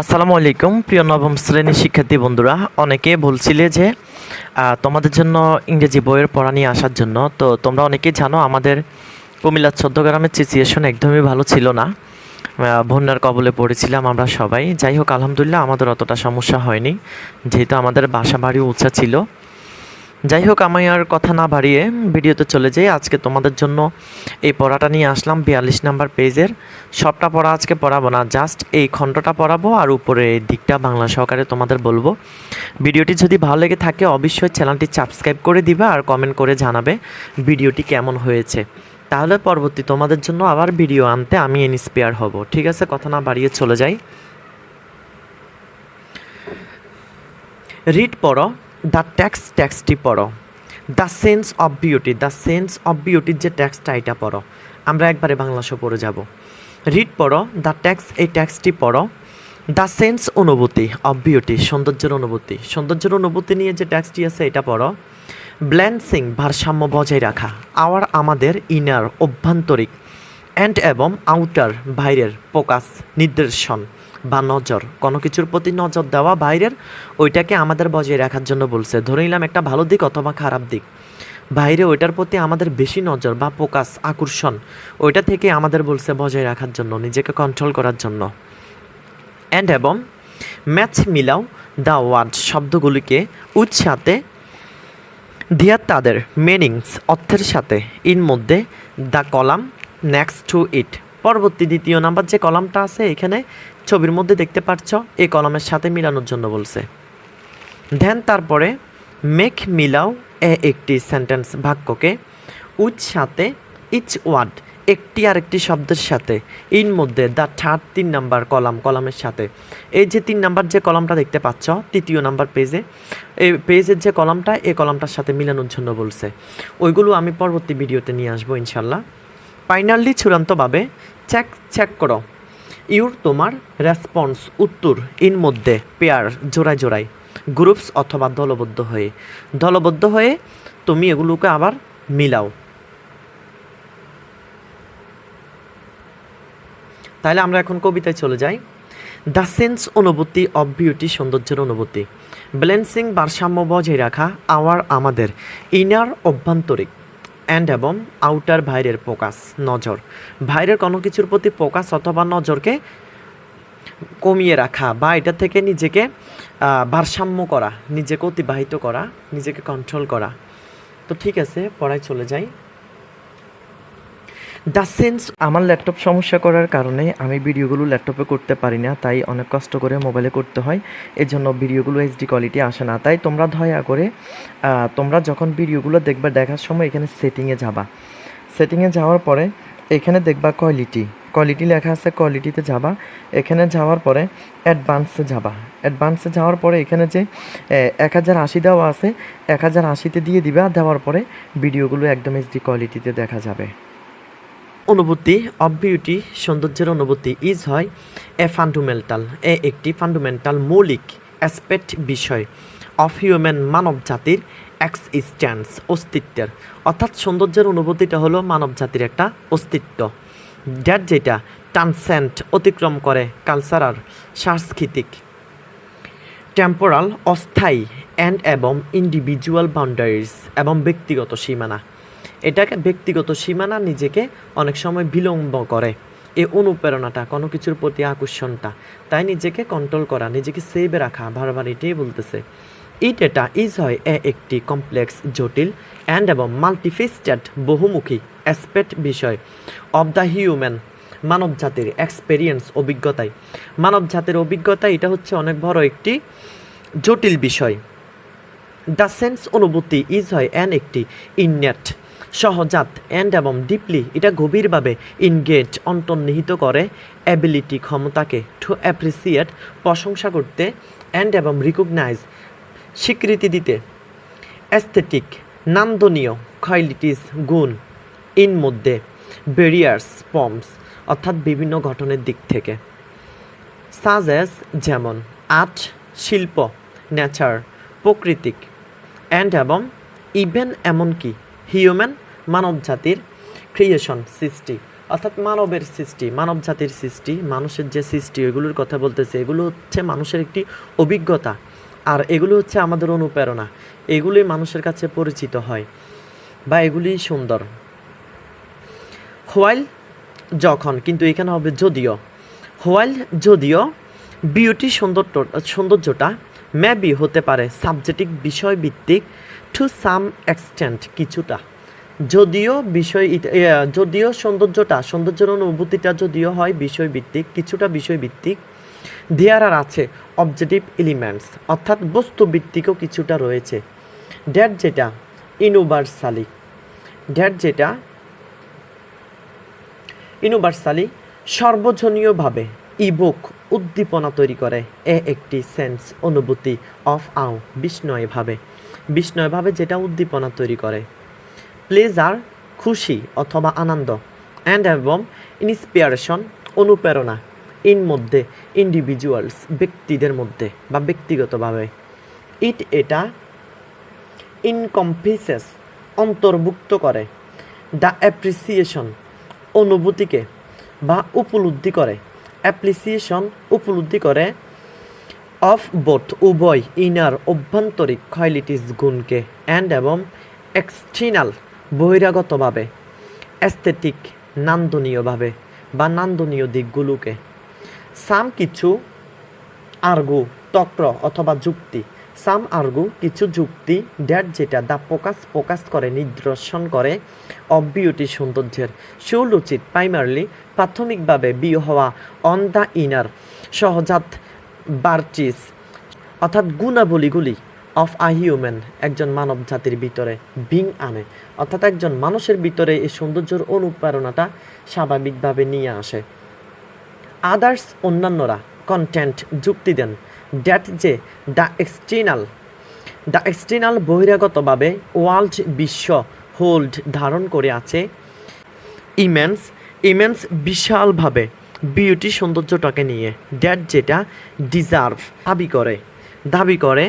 আসসালামু আলাইকুম, প্রিয় নবম শ্রেণির শিক্ষার্থী বন্ধুরা। অনেকে বলছিলে যে তোমাদের জন্য ইংরেজি বইয়ের পড়া নিয়ে আসার জন্য। তো তোমরা অনেকেই জানো, আমাদের কুমিল্লা চোদ্দগ্রামের সিচুয়েশন একদমই ভালো ছিল না। বন্যার কবলে পড়েছিলাম আমরা সবাই। যাই হোক, আলহামদুলিল্লাহ আমাদের অতটা সমস্যা হয়নি। যেহেতু আমাদের বাসা বাড়ি উঁচা ছিল। যাই হোক আমি আর কথা না বাড়িয়ে ভিডিওতে চলে যাই। আজকে তোমাদের জন্য এই পড়াটা নিয়ে আসলাম, বিয়াল্লিশ নাম্বার পেজের। সবটা পড়া আজকে পড়াবো না, জাস্ট এই খণ্ডটা পড়াবো আর উপরে এই দিকটা বাংলা সহকারে তোমাদের বলব। ভিডিওটি যদি ভালো লেগে থাকে, অবশ্যই চ্যানেলটি সাবস্ক্রাইব করে দিবে আর কমেন্ট করে জানাবে ভিডিওটি কেমন হয়েছে। তাহলে পরবর্তী তোমাদের জন্য আবার ভিডিও আনতে আমি ইন্সপায়ার হব। ঠিক আছে, কথা না বাড়িয়ে চলে যাই। রিড পড়ো। দ্য ট্যাক্স ট্যাক্সটি পড়ো। The sense of beauty the sense of বিউটির যে ট্যাক্সটা এটা পড়ো। আমরা একবারে বাংলা শো পড়ে যাব। রিড পড়ো দ্য ট্যাক্স এই ট্যাক্সটি পড়ো। দ্য সেন্স অনুভূতি অফ বিউটি সৌন্দর্যের অনুভূতি। সৌন্দর্যের অনুভূতি নিয়ে যে ট্যাক্সটি আছে, এটা পড়ো। ব্ল্যান্সিং ভারসাম্য বজায় রাখা আওয়ার আমাদের ইনার অভ্যন্তরিক অ্যান্ড এবং আউটার বাইরের ফোকাস নির্দেশন বা নজর, কোনো কিছুর প্রতি নজর দেওয়া বাইরের, ওইটাকে আমাদের বজায় রাখার জন্য বলছে। ধরে নিলাম একটা ভালো দিক অথবা খারাপ দিক। বাইরে ওইটার প্রতি আমাদের বেশি নজর বা ফোকাস, আকর্ষণ, ওইটা থেকে আমাদের বলছে বজায় রাখার জন্য, নিজেকে কন্ট্রোল করার জন্য। অ্যান্ড এবং ম্যাচ মিলাও দ্য ওয়ার্ড শব্দগুলিকে উৎসাতে দিয়া তাদের মিনিংস অর্থের সাথে। ইন মধ্যে the column next to it পরবর্তী দ্বিতীয় নাম্বার যে কলামটা আছে, এখানে ছবির মধ্যে দেখতে পাচ্ছ, এই কলামের সাথে মিলানোর জন্য বলছে। ধ্যান তারপরে, মেক মিলাও এ একটি সেন্টেন্স বাক্যকে। উচ সাথে, ইচ ওয়ার্ড, একটি আর একটি শব্দের সাথে। ইন মধ্যে দ্য থার্ড তিন নাম্বার কলাম, কলামের সাথে। এই যে তিন নাম্বার যে কলামটা দেখতে পাচ্ছ, তৃতীয় নাম্বার পেজে, এই পেজের যে কলামটা, এই কলামটার সাথে মিলানোর জন্য বলছে। ওইগুলো আমি পরবর্তী ভিডিওতে নিয়ে আসব, ইনশাল্লাহ। ফাইনালি চূড়ান্তভাবে চেক চেক করো। ইউর তোমার রেসপন্স উত্তর ইন মধ্যে পেয়ার জোড়ায় জোড়ায় গ্রুপস অথবা দলবদ্ধ হয়ে। দলবদ্ধ হয়ে তুমি এগুলোকে আবার মিলাও। তাহলে আমরা এখন কবিতায় চলে যাই। দ্য সেন্স অনুভূতি অব বিউটি সৌন্দর্যের অনুভূতি। ব্যালেন্সিং ভারসাম্য বজায় রাখা আওয়ার আমাদের। ইনার অভ্যন্তরিক অ্যান্ড এবং আউটার ভাইরের ফোকাস নজর। বাইরের কোনো কিছুর প্রতি ফোকাস অথবা নজরকে কমিয়ে রাখা বা এটা থেকে নিজেকে ভারসাম্য করা, নিজেকে অতিবাহিত করা, নিজেকে কন্ট্রোল করা। তো ঠিক আছে, পড়ায় চলে যাই। দ্য সেন্স আমার ল্যাপটপ সমস্যা করার কারণে আমি ভিডিওগুলো ল্যাপটপে করতে পারি না, তাই অনেক কষ্ট করে মোবাইলে করতে হয়। এই জন্য ভিডিওগুলো এইচডি কোয়ালিটি আসে না। তাই তোমরা দয়া করে তোমরা যখন ভিডিওগুলো দেখবে দেখার সময় এখানে সেটিংয়ে যাবা। সেটিংয়ে যাওয়ার পরে এখানে দেখবা কোয়ালিটি কোয়ালিটি লেখা আছে কোয়ালিটিতে যাবা। এখানে যাওয়ার পরে অ্যাডভান্সে যাবা। অ্যাডভান্সে যাওয়ার পরে এখানে যে এক হাজার আশি দেওয়া আছে, এক হাজার আশিতে দিয়ে দিবা। দেওয়ার পরে ভিডিওগুলো একদম এইচডি কোয়ালিটিতে দেখা যাবে। অনুভূতি অফ বিউটি সৌন্দর্যের অনুভূতি ইজ হয় এ ফান্ডামেন্টাল এ একটি ফান্ডামেন্টাল মৌলিক অ্যাসপেক্ট বিষয় অফ হিউম্যান মানব জাতির এক্সিস্ট্যান্স অস্তিত্বের। অর্থাৎ সৌন্দর্যের অনুভূতিটা হলো মানব জাতির একটা অস্তিত্ব। দ্যাট যেটা ট্রান্সেন্ট অতিক্রম করে কালচারাল সাংস্কৃতিক। টেম্পোরাল অস্থায়ী অ্যান্ড এবং ইন্ডিভিজুয়াল বাউন্ডারিজ এবং ব্যক্তিগত সীমানা। এটাকে ব্যক্তিগত সীমানা নিজেকে অনেক সময় বিলম্ব করে। এই অনুপ্রেরণাটা, কোনো কিছুর প্রতি আকর্ষণটা, তাই নিজেকে কন্ট্রোল করা, নিজেকে সেভে রাখা, বারবার এটাই বলতেছে। ইট এটা ইজ হয় এ একটি কমপ্লেক্স জটিল অ্যান্ড এবং মাল্টিফেস্টেড বহুমুখী অ্যাসপেক্ট বিষয় অব দ্য হিউম্যান মানব জাতির এক্সপেরিয়েন্স অভিজ্ঞতায় মানব জাতির অভিজ্ঞতা, এটা হচ্ছে অনেক বড় একটি জটিল বিষয়। দ্য সেন্স অনুভূতি ইজ হয় অ্যান একটি ইননেট সহজাত অ্যান্ড এবং ডিপলি এটা গভীরভাবে ইনগেজ অন্তর্নিহিত করে অ্যাবিলিটি ক্ষমতাকে টু অ্যাপ্রিসিয়েট প্রশংসা করতে অ্যান্ড এবং রিকগনাইজ স্বীকৃতি দিতে। অ্যাস্থেটিক নান্দনীয় কোয়ালিটিস গুণ ইন মধ্যে বেরিয়ার্স পম্পস অর্থাৎ বিভিন্ন গঠনের দিক থেকে। সাজেস যেমন আর্ট, শিল্প নেচার প্রকৃতিক অ্যান্ড এবং ইভেন এমনকি হিউম্যান মানব জাতির ক্রিয়েশন সৃষ্টি। অর্থাৎ মানবের সৃষ্টি, মানব জাতির সৃষ্টি, মানুষের যে সৃষ্টি, এগুলোর কথা বলতেছে। এগুলো হচ্ছে মানুষের একটি অভিজ্ঞতা। আর এগুলো হচ্ছে আমাদের অনুপ্রেরণা। এগুলি মানুষের কাছে পরিচিত হয় বা এগুলি সুন্দর। হোয়াইল যখন, কিন্তু এখানে হবে যদিও। হোয়াইল যদিও বিউটি সুন্দর সৌন্দর্যটা মেবি হতে পারে সাবজেক্টিক বিষয়ভিত্তিক টু সাম এক্সটেন্ট কিছুটা। যদিও বিষয় যদিও সৌন্দর্যটা, সৌন্দর্যের অনুভূতিটা যদিও হয় বিষয়ভিত্তিক, কিছুটা বিষয়ভিত্তিক দেয়ার আর আছে অবজেক্টিভ এলিমেন্টস অর্থাৎ বস্তুভিত্তিকও কিছুটা রয়েছে। ড্যাট যেটা ইউনিভার্সালি ড্যাট যেটা ইউনিভার্সালি সর্বজনীয়ভাবে ইবুক উদ্দীপনা তৈরি করে, এ একটি সেন্স অনুভূতি অফ আও বিস্ময়ভাবে বিস্ময়ভাবে যেটা উদ্দীপনা তৈরি করে। প্লেজার খুশি অথবা আনন্দ অ্যান্ড এবং ইন্সপিয়ারেশন অনুপ্রেরণা ইন মধ্যে ইন্ডিভিজুয়ালস ব্যক্তিদের মধ্যে বা ব্যক্তিগতভাবে। ইট এটা ইনকম্পিসেস অন্তর্ভুক্ত করে দ্য অ্যাপ্রিসিয়েশন অনুভূতিকে বা উপলব্ধি করে অ্যাপ্রিসিয়েশন উপলব্ধি করে অফ বোথ উভয় ইনার অভ্যন্তরিক কোয়ালিটিস গুণকে অ্যান্ড এবং এক্সটার্নাল বহিরাগতভাবে অ্যাস্থেটিক নান্দনীয়ভাবে বা নান্দনীয় দিকগুলোকে। সাম কিছু আর্গু তক্র অথবা যুক্তি। সাম আর্গু কিছু যুক্তি ড্যাট যেটা দা প্রকাশ প্রকাশ করে, নিদর্শন করে অফ বিউটি সৌন্দর্যের। শুল উচিত প্রাইমারলি প্রাথমিকভাবে বিয়ে হওয়া অন দ্য ইনার সহজাত বার্চিস, অর্থাৎ গুণাবলীগুলি। অফ আ হিউম্যান একজন মানব জাতির ভিতরে বিং আনে। অর্থাৎ একজন মানুষের ভিতরে এই সৌন্দর্যের অনুপ্রেরণাটা স্বাভাবিকভাবে নিয়ে আসে। আদার্স অন্যান্যরা কন্টেন্ট যুক্তি দেন। ড্যাট যে দ্য এক্সটার্নাল দ্য এক্সটার্নাল বহিরাগতভাবে ওয়ার্ল্ড বিশ্ব হোল্ড ধারণ করে আছে। ইমেন্স ইমেন্স বিশালভাবে বিউটি সৌন্দর্যটাকে নিয়ে। ড্যাট যেটা ডিজার্ভ দাবি করে। দাবি করে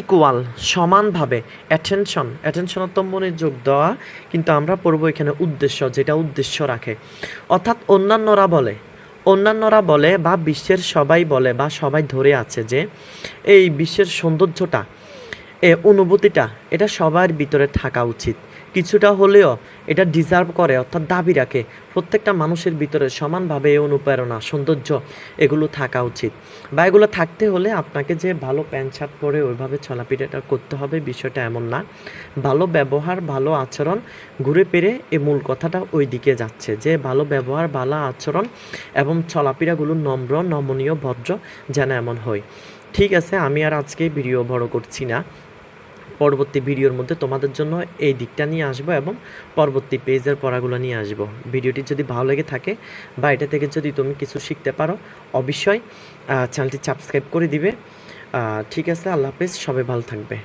ইকুয়াল সমানভাবে অ্যাটেনশন অ্যাটেনশনতম্বনে যোগ দেওয়া, কিন্তু আমরা পড়ব এখানে উদ্দেশ্য, যেটা উদ্দেশ্য রাখে। অর্থাৎ অন্যান্যরা বলে অন্যান্যরা বলে বা বিশ্বের সবাই বলে বা সবাই ধরে আছে যে, এই বিশ্বের সৌন্দর্যটা, এ অনুভূতিটা, এটা সবার ভিতরে থাকা উচিত। কিছুটা হলেও এটা ডিজার্ভ করে, অর্থাৎ দাবি রাখে। প্রত্যেকটা মানুষের ভিতরে সমানভাবে অনুপ্রেরণা, সৌন্দর্য, এগুলো থাকা উচিত। বা এগুলো থাকতে হলে আপনাকে যে ভালো প্যান্ট, শার্ট পরে ওইভাবে চলাফেরাটা করতে হবে বিষয়টা এমন না। ভালো ব্যবহার, ভালো আচরণ ঘুরে পেরে এই মূল কথাটা ওই দিকে যাচ্ছে যে ভালো ব্যবহার, ভালো আচরণ এবং চলাফেরাগুলো নম্র, নমনীয়, ভদ্র যেন এমন হয়। ঠিক আছে, আমি আর আজকে ভিডিও বড় করছি না। পরবর্তী ভিডিওর মধ্যে তোমাদের জন্য এই দিকটা নিয়ে আসব এবং পরবর্তী পেজের পড়াগুলো নিয়ে আসব। ভিডিওটি যদি ভালো লেগে থাকে বা এটা থেকে যদি তুমি কিছু শিখতে পারো, অবশ্যই চ্যানেলটি সাবস্ক্রাইব করে দিবে। ঠিক আছে, আল্লাহ হাফেজ, সবাই ভালো থাকবে।